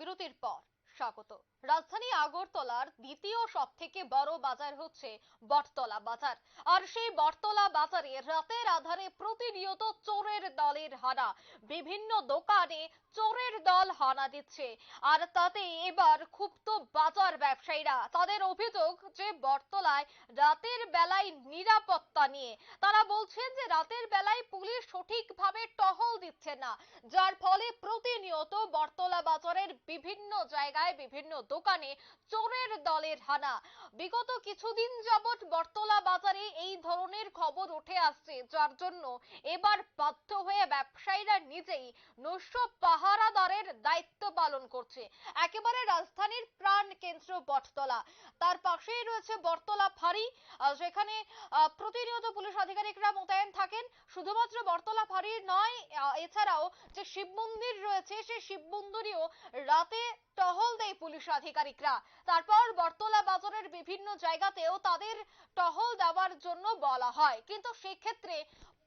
বিরতির পর। স্বাগত। রাজধানী আগরতলার দ্বিতীয় সব থেকে বড় বাজার হচ্ছে বটতলা বাজার। আর সেই বটতলা বাজারে রাতের আধারে প্রতিনিয়ত চোরের দলের হানা। বিভিন্ন দোকানে চোরের দল হানা দিচ্ছে। আর তাতে এবার ক্ষুব্ধ বাজার ব্যবসায়ীরা, তাদের অভিযোগ যে বটতলায় রাতের বেলায় নিরাপত্তা নিয়ে। তারা বলছেন যে রাতের বেলায় পুলিশ সঠিকভাবে টহল দিচ্ছে না, যার ফলে প্রতিনিয়ত বটতলা বাজারের বিভিন্ন জায়গায়, বিভিন্ন দোকানে চোরের দলের হানা। বিগত কিছুদিন যাবৎ বটতলা বাজারে এই ধরনের খবর উঠে আসছে, যার জন্য এবার বাধ্য হয়ে ব্যবসায়ীরা নিজেই নৈশ পাহারাদারের দায়িত্ব পালন করছে। একেবারে রাজধানীর প্রাণ কেন্দ্র বটতলা। তার পাশেই রয়েছে বটতলা ফাঁড়ি। যেখানে প্রতিনিয়ত পুলিশ আধিকারিকরা মোতায়েন থাকেন। শুধুমাত্র বটতলা ফাঁড়ি নয় এছাড়াও যে শিব মন্দির রয়েছে, সেই শিব মন্দিরেও রাতে টহল দেয় পুলিশ আধিকারিকরা। তারপর বটতলা বাজারের বিভিন্ন জায়গাতেও তাদের টহল দেওয়ার জন্য বলা হয়। কিন্তু সেক্ষেত্রে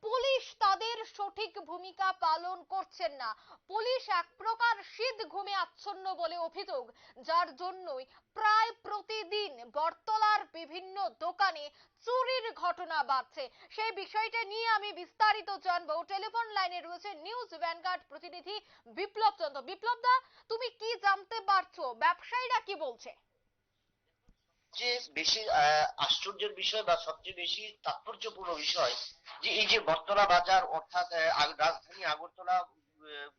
পুলিশ তাদের সঠিক ভূমিকা পালন করছেন না। পুলিশ এক প্রকার শীত ঘুমে আচ্ছন্ন বলে অভিযোগ, যার জন্যই প্রায় প্রতিদিন বটতলার বিভিন্ন দোকানে চুরির ঘটনা বাড়ছে। সেই বিষয়টা নিয়ে আমি বিস্তারিত জানব। টেলিফোন লাইনে রয়েছে নিউজ ভ্যানগার্ড প্রতিনিধি বিপ্লব চন্দ্র। বিপ্লব দা, তুমি কি জানতে পারছ? ব্যবসায়ীরা কি বলছে? যে বেশি আশ্চর্যের বিষয় বা সবচেয়ে বেশি তাৎপর্যপূর্ণ বিষয় যে এই যে বটতলা বাজার অর্থাৎ রাজধানী আগরতলা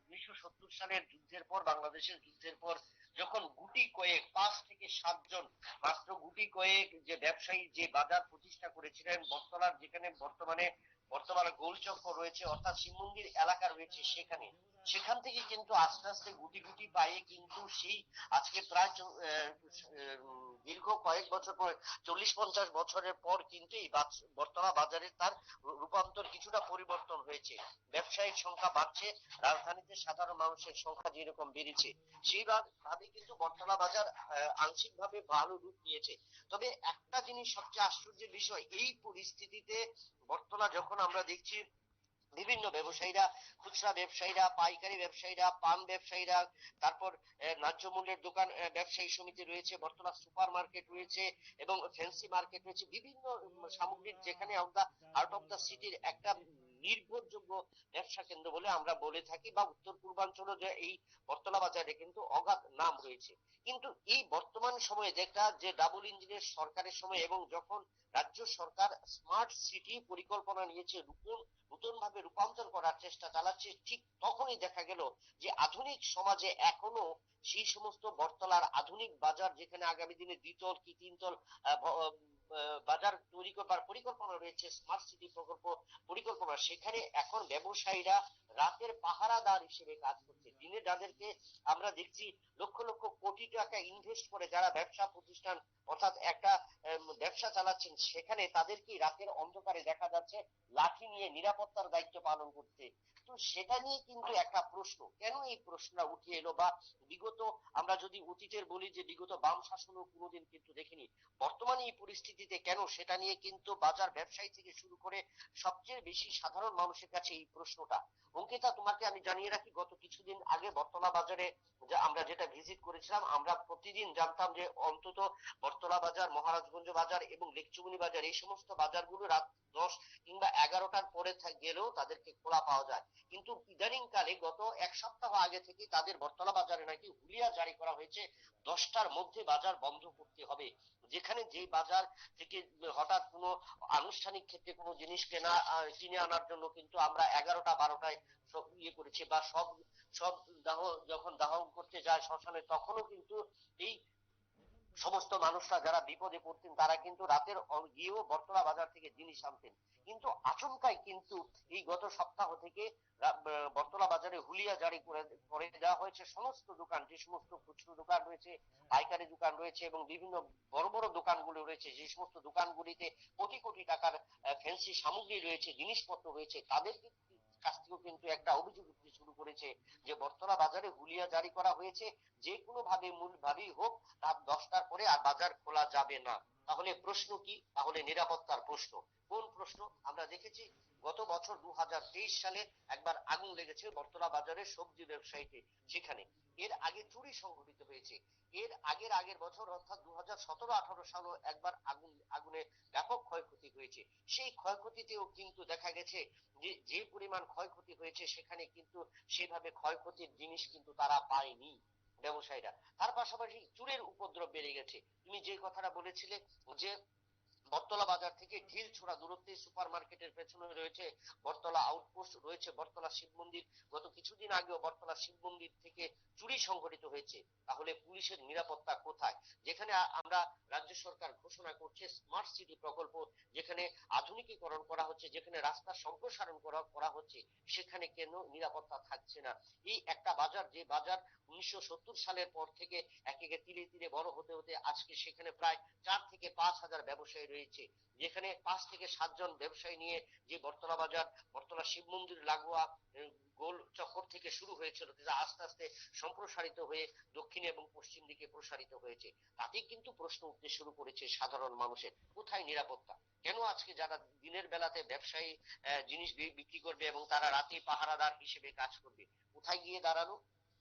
উনিশশো সত্তর সালের যুদ্ধের পর, বাংলাদেশের যুদ্ধের পর যখন গুটি কয়েক, পাঁচ থেকে সাতজন মাত্র গুটি কয়েক যে ব্যবসায়ী যে বাজার প্রতিষ্ঠা করেছিলেন, বটতলার যেখানে বর্তমানে বর্তমানে গোলচক্র রয়েছে, অর্থাৎ শিব মন্দির এলাকা রয়েছে সেখানে সেখান থেকে কিন্তু আস্তে আস্তে গুটি গুটি পায়ে কিন্তু সেই আজকে প্রায় দীর্ঘ কয়েক বছর পর, চল্লিশ পঞ্চাশ বছরের পর কিন্তু এই বর্তমান বাজারে তার রূপান্তর কিছুটা পরিবর্তন হয়েছে। ব্যবসায়িক সংখ্যা বাড়ছে, রাজধানীতে সাধারণ মানুষের সংখ্যা যেরকম বেড়েছে সেই ভা- কিন্তু বর্তলা বাজার আংশিক ভাবে ভালো রূপ নিয়েছে। তবে একটা জিনিস সবচেয়ে আশ্চর্যের বিষয়, এই পরিস্থিতিতে বর্তলা যখন আমরা দেখছি বিভিন্ন ব্যবসায়ীরা, খুচরা ব্যবসায়ীরা, পাইকারি ব্যবসায়ীরা পান ব্যবসায়ীরা, তারপর ন্যায্য মূল্যের দোকান ব্যবসায়ী সমিতি রয়েছে, বর্তমান সুপার মার্কেট রয়েছে এবং ফ্যান্সি মার্কেট রয়েছে, বিভিন্ন সামগ্রীর যেখানে আমরা আউট অফ দ্য সিটির একটা নির্ভরযোগ্য ব্যবসা কেন্দ্র বলে আমরা বলে থাকি বা উত্তর পূর্বাঞ্চলে যে এই বর্তলা বাজারে কিন্তু অগাধ নাম রয়েছে। কিন্তু এই বর্তমান সময়ে যেটা যে ডাবল ইঞ্জিনের সরকারের সময় এবং যখন রাজ্য সরকার স্মার্ট সিটি পরিকল্পনা নিয়েছে, নতুন নতুন ভাবে রূপান্তর করার চেষ্টা চালাচ্ছে, ঠিক তখনই দেখা গেল যে আধুনিক সমাজে এখনও সেই সমস্ত বটতলার আধুনিক বাজার যেখানে আগামী দিনে দ্বিতল, কি তিনতল বাজার তৈরি করবার পরিকল্পনা রয়েছে স্মার্ট সিটি প্রকল্প পরিকল্পনা। সেখানে এখন ব্যবসায়ীরা রাতের পাহারাদার হিসেবে কাজ করছে। দিনে যাদেরকে আমরা দেখছি লক্ষ লক্ষ কোটি টাকা ইনভেস্ট করে যারা ব্যবসা প্রতিষ্ঠান, অর্থাৎ একটা ব্যবসা চালাচ্ছেন, সেখানে তাদেরকে রাতের অন্ধকারে দেখা যাচ্ছে, লাঠি নিয়ে নিরাপত্তার দায়িত্ব পালন করতে তো সেটা নিয়ে কিন্তু একটা প্রশ্ন, কেন এই প্রশ্নটা উঠে এলো? বা বিগত, আমরা যদি অতীতের বলি যে বিগত বাম শাসনও কোনোদিন কিন্তু দেখিনি, বর্তমানে এই পরিস্থিতিতে কেন? সেটা নিয়ে কিন্তু বাজার ব্যবসায়ী থেকে শুরু করে সবচেয়ে বেশি সাধারণ মানুষের কাছে এই প্রশ্নটা। অঙ্কিতা, তোমাকে আমি জানিয়ে রাখি, গত কিছুদিন আগে বর্তলা বাজারে আমরা যেটা ভিজিট করেছিলাম, আমরা প্রতিদিন জানতাম যে অন্তত বর্তলা বাজার মহারাজগঞ্জ বাজার এবং লেকচুমনি বাজার, এই সমস্ত বাজারগুলো রাত দশ কিংবা এগারোটার পরে গেলেও তাদেরকে খোলা পাওয়া যায়। কিন্তু ইদানিং কালে গত এক সপ্তাহ আগে থেকে তাদের বর্তলা বাজারে নাকি হুলিয়া জারি করা হয়েছে। দশটার মধ্যে বাজার বন্ধ করতে হবে। যেখানে যে বাজার থেকে হঠাৎ কোনো আনুষ্ঠানিক ক্ষেত্রে কোনো জিনিস কেনা কিনে আনার জন্য কিন্তু আমরা এগারোটা, বারোটায় সব ইয়ে করেছি বা সব সব দাহ, যখন দাহন করতে যায় শ্মশানে, তখনও কিন্তু এই সমস্ত মানুষরা যারা বিপদে পড়তেন, তারা কিন্তু রাতের গিয়েও বর্তলা বাজার থেকে জিনিস আনতেন। কিন্তু আচমকাই কিন্তু এই গত সপ্তাহ থেকে বর্তলা বাজারে হুলিয়া জারি করে দেওয়া হয়েছে। সমস্ত দোকান, যে সমস্ত খুচরো দোকান রয়েছে, পাইকারি দোকান রয়েছে এবং বিভিন্ন বড় বড় দোকানগুলো রয়েছে, যে সমস্ত দোকানগুলিতে কোটি কোটি টাকার ফ্যান্সি সামগ্রী রয়েছে, জিনিসপত্র রয়েছে, তাদের কাছ থেকেও কিন্তু একটা অভিযোগ করেছে যে বর্তলা বাজারে হুলিয়া জারি করা হয়েছে, যে কোনো ভাবে মূল ভাবেই হোক, রাত দশটার পরে আর বাজার খোলা যাবে না। তাহলে প্রশ্ন কি? তাহলে নিরাপত্তার প্রশ্ন। কোন প্রশ্ন? আমরা দেখেছি গত বছর দু হাজার তেইশ সালে একবার আগুন লেগেছে বর্তলা বাজারের সবজি ব্যবসায়ীতে, সেখানে। এর আগে চুরি সংঘটিত হয়েছে। এর আগের আগের বছর, অর্থাৎ দু হাজার সতেরো, আঠারো সালও একবার আগুন, আগুনে ব্যাপক ক্ষয়ক্ষতি হয়েছে। সেই ক্ষয়ক্ষতিতেও কিন্তু দেখা গেছে যে যে পরিমাণ ক্ষয়ক্ষতি হয়েছে, সেখানে কিন্তু সেভাবে ক্ষয়ক্ষতির জিনিস কিন্তু তারা পায়নি ব্যবসায়ীরা। তার পাশাপাশি চুরের উপদ্রব বেড়ে গেছে। তুমি যে কথাটা বলেছিলে যে বটতলা বাজার থেকে ঢিল ছোড়া দূরত্বে সুপার মার্কেটের পেছনে রয়েছে বটতলা আউটপোস্ট, রয়েছে বটতলা শিব মন্দির। গত কিছুদিন আগেও বটতলা শিব মন্দির থেকে চুরি সংঘটিত হয়েছে। তাহলে পুলিশের নিরাপত্তা কোথায়? যেখানে আমরা রাজ্য সরকার ঘোষণা করছে স্মার্ট সিটি প্রকল্প, যেখানে আধুনিকীকরণ করা হচ্ছে, যেখানে রাস্তা সম্প্রসারণ করা করা হচ্ছে, সেখানে কেন নিরাপত্তা থাকছে না? এই একটা বাজার, যে বাজার উনিশশো সত্তর সালের পর থেকে একে তিলে তিলে বড় হতে হতে আজকে সেখানে প্রায় চার থেকে পাঁচ হাজার ব্যবসায়ী রয়েছে, যেখানে পাঁচ থেকে সাতজন ব্যবসায়ী নিয়ে যে বর্তলা বাজার বর্তলা শিব মন্দির, লাগোয়া গোল চক্কর থেকে শুরু হয়েছিল যা আস্তে আস্তে সম্প্রসারিত হয়ে দক্ষিণ এবং পশ্চিম দিকে প্রসারিত হয়েছে। তাতেই কিন্তু প্রশ্ন উঠতে শুরু করেছে সাধারণ মানুষের, কোথায় নিরাপত্তা? কেন আজকে যারা দিনের বেলাতে ব্যবসায়ী জিনিস বিক্রি করবে এবং তারা রাতে পাহারাদার হিসেবে কাজ করবে? কোথায় গিয়ে দাঁড়াল?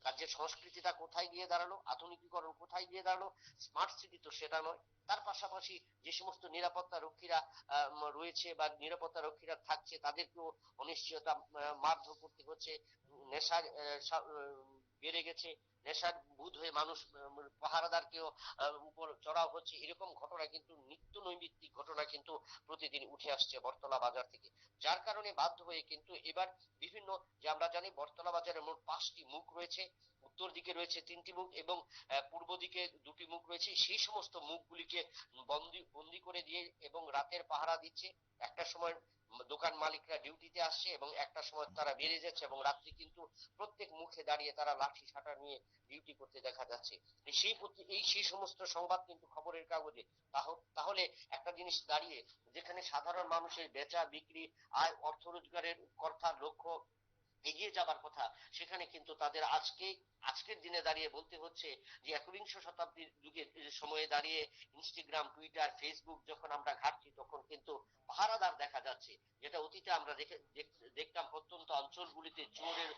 রাজ্যের সংস্কৃতিটা কোথায় গিয়ে দাঁড়াল, আধুনিকীকরণ কোথায় গিয়ে দাঁড়াল স্মার্ট সিটি তো সেটা নয়। তার পাশাপাশি যে সমস্ত নিরাপত্তা রক্ষীরা রয়েছে বা নিরাপত্তা রক্ষীরা থাকছে, তাদেরকেও অনিশ্চয়তা মারধর করতে হচ্ছে। নেশা বেড়ে গেছে। নেশার বুধ হয়ে মানুষ পাহারাদার পাহারাদারকেও উপর চড়াও হচ্ছে, এরকম ঘটনা কিন্তু, নিত্য নৈমিত্তিক ঘটনা কিন্তু প্রতিদিন উঠে আসছে বর্তলা বাজার থেকে। যার কারণে বাধ্য হয়ে কিন্তু এবার বিভিন্ন, যে আমরা জানি বর্তলা বাজারে মোট পাঁচটি মুখ রয়েছে। উত্তর দিকে রয়েছে তিনটি মুখ এবং পূর্ব দিকে দুটি মুখ রয়েছে। সেই সমস্ত মুখগুলিকে বন্দি বন্দি করে দিয়ে এবং রাতের পাহারা দিচ্ছে। একটা সময় দোকান মালিকরা ডিউটিতে আসছে এবং একটা সময় তারা বেরিয়ে যাচ্ছে এবং রাত্রি কিন্তু প্রত্যেক মুখে দাঁড়িয়ে তারা লাঠি, সাটা নিয়ে ডিউটি করতে দেখা যাচ্ছে। সেই এই সেই সমস্ত সংবাদ কিন্তু খবরের কাগজে। তাহলে একটা জিনিস দাঁড়িয়ে, যেখানে সাধারণ মানুষের বেচা, বিক্রি, আয়, অর্থ রোজগারের কথা লক্ষ্য এগিয়ে যাবার কথা, সেখানে কিন্তু তাদের আজকে, আজকের দিনে দাঁড়িয়ে বলতে হচ্ছে যে একবিংশ শতাব্দীর যুগের সময়ে দাঁড়িয়ে ইনস্টাগ্রাম টুইটার ফেসবুক যখন আমরা ঘাটছি, তখন কিন্তু পাহারাদার দেখা যাচ্ছে যেটা অতীতে আমরা দেখতাম প্রত্যন্ত অঞ্চলগুলিতে চোরের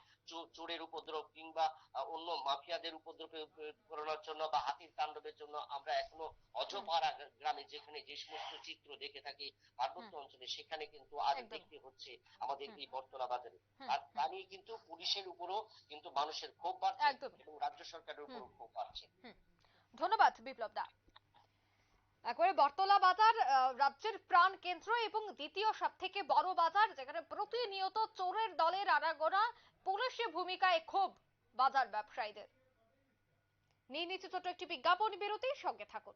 চোরের উপদ্রব কিংবা অন্য মাফিয়াদের উপদ্রব করানোর জন্য বা হাতির তাণ্ডবের জন্য আমরা এখনও অজপাড়া গ্রামে যেখানে যে সমস্ত চিত্র দেখে থাকি পার্বত্য অঞ্চলে সেখানে কিন্তু আজ দেখতে হচ্ছে আমাদের এই বটতলা বাজারে আর তা নিয়ে কিন্তু পুলিশের উপরও কিন্তু মানুষের ক্ষোভ বাড়ছে এবং রাজ্য সরকারের উপরও ক্ষোভ বাড়ছে। ধন্যবাদ বিপ্লব দা। একবারে বটতলা বাজার রাজ্যের প্রাণ কেন্দ্র এবং দ্বিতীয় সব থেকে বড় বাজার, যেখানে প্রতিনিয়ত চোরের দলের আনাগোনা পুলিশের ভূমিকায় ক্ষোভ বাজার ব্যবসায়ীদের। নিয়ে নিচ্ছে ছোট একটি বিজ্ঞাপন, বিরতি, সঙ্গে থাকুন।